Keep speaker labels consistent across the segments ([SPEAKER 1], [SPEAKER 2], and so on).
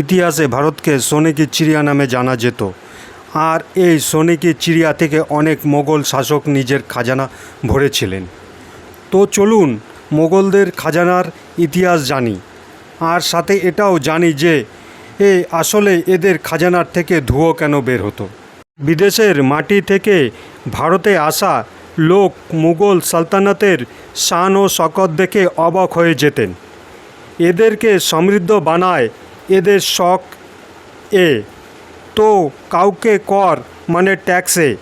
[SPEAKER 1] ইতিহাসে ভারতকে সোনে কি চিড়িয়া নামে জানা যেত। আর এই সোনে কি চিড়িয়া থেকে অনেক মোগল শাসক নিজের খাজানা ভরেছিলেন। তো চলুন মোগলদের খাজানার ইতিহাস জানি। আর সাথে এটাও জানি যে, এ আসলে এদের খাজানার থেকে ধুয়ো কেন বের হতো? বিদেশের মাটি থেকে ভারতে আসা লোক মুঘল সালতানাতের শান ও শকত দেখে অবাক হয়ে যেতেন। এদেরকে সমৃদ্ধ বানায় এদের শখ এ। তো কাউকে কর মানে ট্যাক্সে।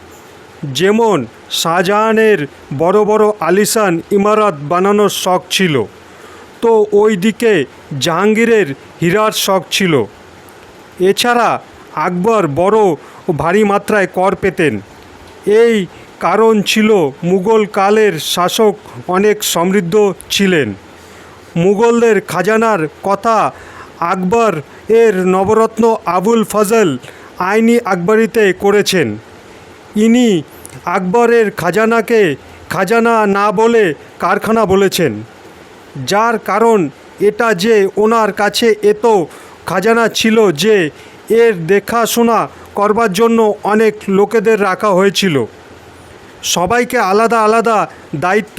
[SPEAKER 1] যেমন শাহজাহানের বড় বড় আলিশান ইমারত বানানোর শখ ছিল। তো ওই দিকে জাহাঙ্গীরের হীরার শখ ছিল। এছাড়া আকবর বড় ভারী মাত্রায় কর পেতেন। এই কারণ ছিল মুঘল কালের শাসক অনেক সমৃদ্ধ ছিলেন। মুঘলদের খাজানার কথা আকবর এর নবরত্ন আবুল ফজল আইনি আকবরীতে করেছেন। ইনি আকবরের খাজানাকে খাজানা না বলে কারখানা বলেছেন, যার কারণ এটা যে ওনার কাছে এত খাজানা ছিল যে এর দেখাশোনা করবার জন্য অনেক লোকেদের রাখা হয়েছিল। সবাইকে আলাদা আলাদা দায়িত্ব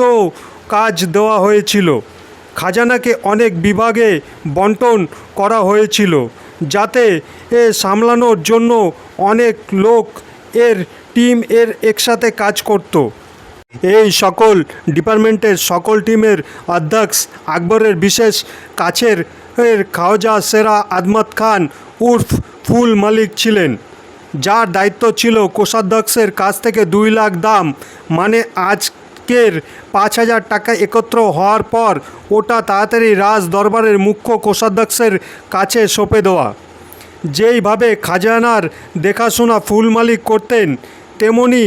[SPEAKER 1] কাজ দেওয়া হয়েছিল। খাজানাকে অনেক বিভাগে বন্টন করা হয়েছিল, যাতে এ সামলানোর জন্য অনেক লোক এর টিম এর একসাথে কাজ করতো। এই সকল ডিপার্টমেন্টের সকল টিমের অধ্যক্ষ আকবরের বিশেষ কাছের এর খাওজা সেরা আদমত খান উর্ফ ফুল মালিক ছিলেন, যার দায়িত্ব ছিল কোষাধ্যক্ষের কাছ থেকে দুই লাখ দাম মানে আজকের পাঁচ হাজার টাকা একত্র হওয়ার পর ওটা তাড়াতাড়ি রাজ দরবারের মুখ্য কোষাধ্যক্ষের কাছে সঁপে দেওয়া। যেইভাবে খাজানার দেখাশোনা ফুল মালিক করতেন, তেমনি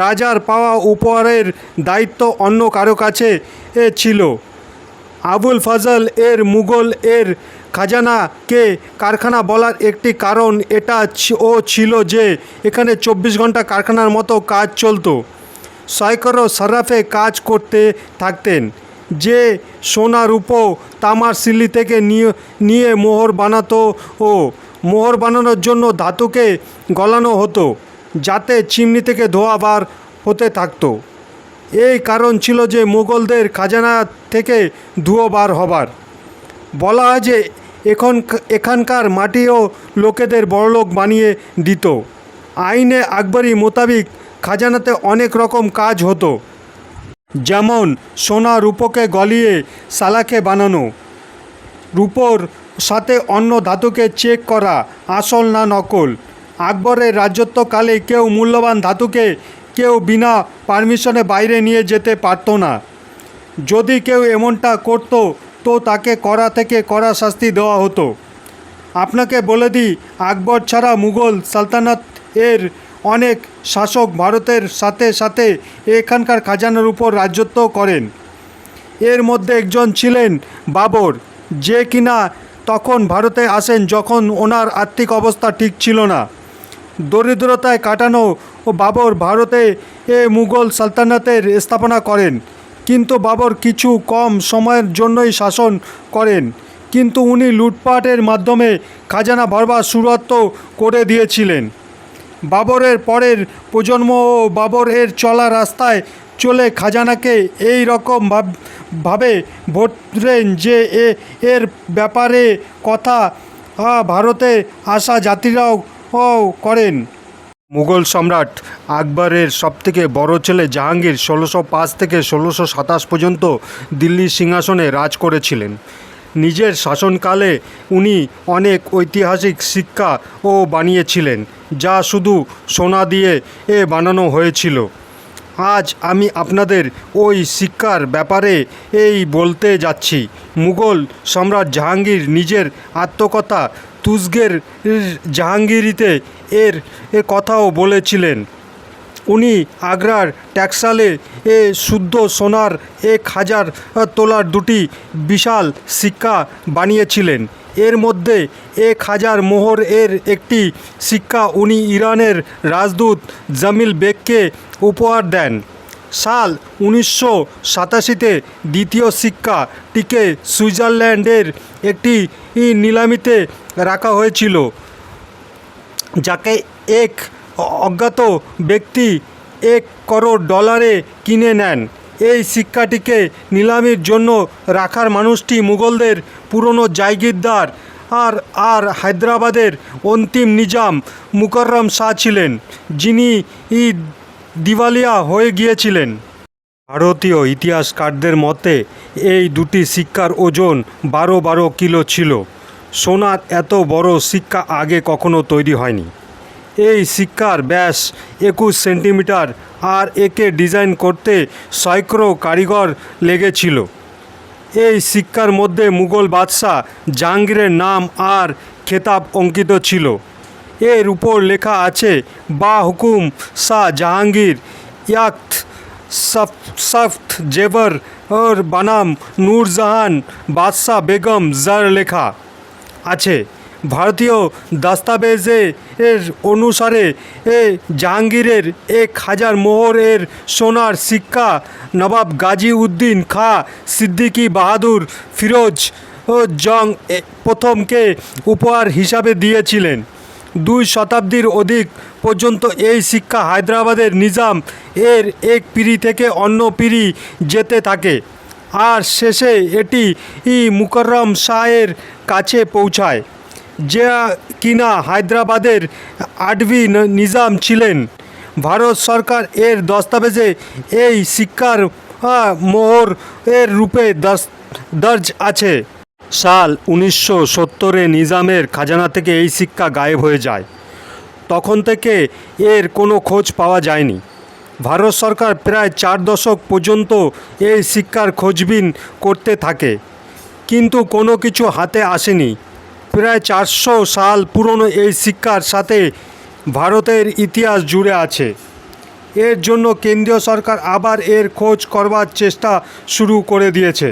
[SPEAKER 1] রাজার পাওয়া উপহারের দায়িত্ব অন্য কারও কাছে এ ছিল। আবুল ফজল এর মুঘল এর খাজানাকে কারখানা বলার একটি কারণ এটা ও ছিল যে, এখানে চব্বিশ ঘণ্টা কারখানার মতো কাজ চলতো। সয়করো সরাফে কাজ করতে থাকতেন। যে সোনা রূপো তামার সিল্লি থেকে নিয়ে নিয়ে মোহর বানাতো ও মোহর বানানোর জন্য ধাতুকে গলানো হতো, যাতে চিমনি থেকে ধোয়া বার হতে থাকতো। এই কারণ ছিল যে মুঘলদের খাজানা থেকে ধুয়ো বার হবার। বলা হয় যে এখন এখানকার মাটিও লোকেদের বড়লোক বানিয়ে দিত। আইনে আকবরী মোতাবিক খাজানাতে অনেক রকম কাজ হতো। যেমন সোনা রূপকে গলিয়ে সালাকে বানানো, রূপোর সাথে অন্য ধাতুকে চেক করা, আসল না নকল। আকবরের রাজত্বকালে কেউ মূল্যবান ধাতুকে কেউ বিনা পারমিশনে বাইরে নিয়ে যেতে পারতো না। যদি কেউ এমনটা করত, তো তাকে করা থেকে কড়া শাস্তি দেওয়া হতো। আপনাকে বলে দিই, আকবর ছাড়া মুঘল সালতানাত এর অনেক শাসক ভারতের সাথে সাথে এখানকার খাজানার উপর রাজত্ব করেন। এর মধ্যে একজন ছিলেন বাবর, যে কিনা তখন ভারতে আসেন যখন ওনার আর্থিক অবস্থা ঠিক ছিল না। দরিদ্রতায় কাটানো ও বাবর ভারতে এ মুঘল সালতানাতের স্থাপনা করেন। কিন্তু বাবর কিছু কম সময়ের জন্যই শাসন করেন। কিন্তু উনি লুটপাটের মাধ্যমে খাজানা ভরবার সুরত্ব করে দিয়েছিলেন। বাবরের পরের প্রজন্ম ও বাবরের চলা রাস্তায় চলে খাজানাকে এই রকম ভাব- ভরলেন যে এ, এর ব্যাপারে কথা ভারতে আসা যাত্রীরাও করেন। মুঘল সম্রাট আকবরের সবথেকে বড় ছেলে জাহাঙ্গীর ষোলোশো পাঁচ থেকে ষোলোশো সাতাশ পর্যন্ত দিল্লির সিংহাসনে রাজ করেছিলেন। নিজের শাসনকালে উনি অনেক ঐতিহাসিক শিক্ষা ও বানিয়েছিলেন, যা শুধু সোনা দিয়ে এ বানানো হয়েছিল। আজ আমি আপনাদের ওই শিক্ষার ব্যাপারে এই বলতে যাচ্ছি। মুঘল সম্রাট জাহাঙ্গীর নিজের আত্মকথা তুসগের জাহাঙ্গীরিতে এর কথাও বলেছিলেন। উনি আগ্রার ট্যাক্সালে এ শুদ্ধ সোনার এক হাজার তোলার দুটি বিশাল সিক্কা বানিয়েছিলেন। এর মধ্যে এক হাজার মোহর এর একটি সিক্কা উনি ইরানের রাজদূত জামিল বেগকে উপহার দেন। সাল উনিশশো সাতাশিতে দ্বিতীয় শিক্ষাটিকে সুইজারল্যান্ডের একটি নিলামিতে রাখা হয়েছিল, যাকে এক অজ্ঞাত ব্যক্তি এক করোড় ডলারে কিনে নেন। এই শিক্ষাটিকে নিলামির জন্য রাখার মানুষটি মুঘলদের পুরনো জায়গিরদার আর আর হায়দ্রাবাদের অন্তিম নিজাম মুকররম শাহ ছিলেন, যিনি ই দিওয়ালিয়া হয়ে গিয়েছিলেন। ভারতীয় ইতিহাসকারদের মতে, এই দুটি সিক্কার ওজন বারো বারো কিলো ছিল। সোনার এত বড় সিক্কা আগে কখনো তৈরি হয়নি। এই সিক্কার ব্যাস একুশ সেন্টিমিটার আর একে ডিজাইন করতে সয়ক্রো কারিগর লেগেছিল। এই সিক্কার মধ্যে মুঘল বাদশাহ জাহাঙ্গীরের নাম আর খেতাব অঙ্কিত ছিল। এর উপর লেখা আছে, বা হুকুম শাহ জাহাঙ্গীর ইয়াক্ত সফ সফট জেবর ওর বানাম নূরজাহান বাদশাহ বেগম জার লেখা আছে। ভারতীয় দস্তাবেজে এর অনুসারে এ জাহাঙ্গীরের এক হাজার মোহরের সোনার সিক্কা নবাব গাজী উদ্দিন খা সিদ্দিকী বাহাদুর ফিরোজ ও জং প্রথমকে উপহার হিসাবে দিয়েছিলেন। দুই শতাব্দীর অধিক পর্যন্ত এই শিক্ষা হায়দ্রাবাদের নিজাম এর এক পিড়ি থেকে অন্য পিড়ি যেতে থাকে। আর শেষে এটি ই মুকররম শাহের কাছে পৌঁছায়। যা কিনা হায়দ্রাবাদের আডভি নিজাম ছিলেন। ভারত সরকার এর দস্তাবেজে এই শিক্ষার মোহর এর রূপে দর্জ আছে। সাল উনিশশো সত্তরে নিজামের খাজানা থেকে এই শিক্ষা গায়েব হয়ে যায়। তখন থেকে এর কোনো খোঁজ পাওয়া যায়নি। ভারত সরকার প্রায় চার দশক পর্যন্ত এই শিক্ষার খোঁজবিন করতে থাকে। কিন্তু কোনো কিছু হাতে আসেনি। প্রায় চারশো সাল পুরনো এই শিক্ষার সাথে ভারতের ইতিহাস জুড়ে আছে। এর জন্য কেন্দ্রীয় সরকার আবার এর খোঁজ করবার চেষ্টা শুরু করে দিয়েছে।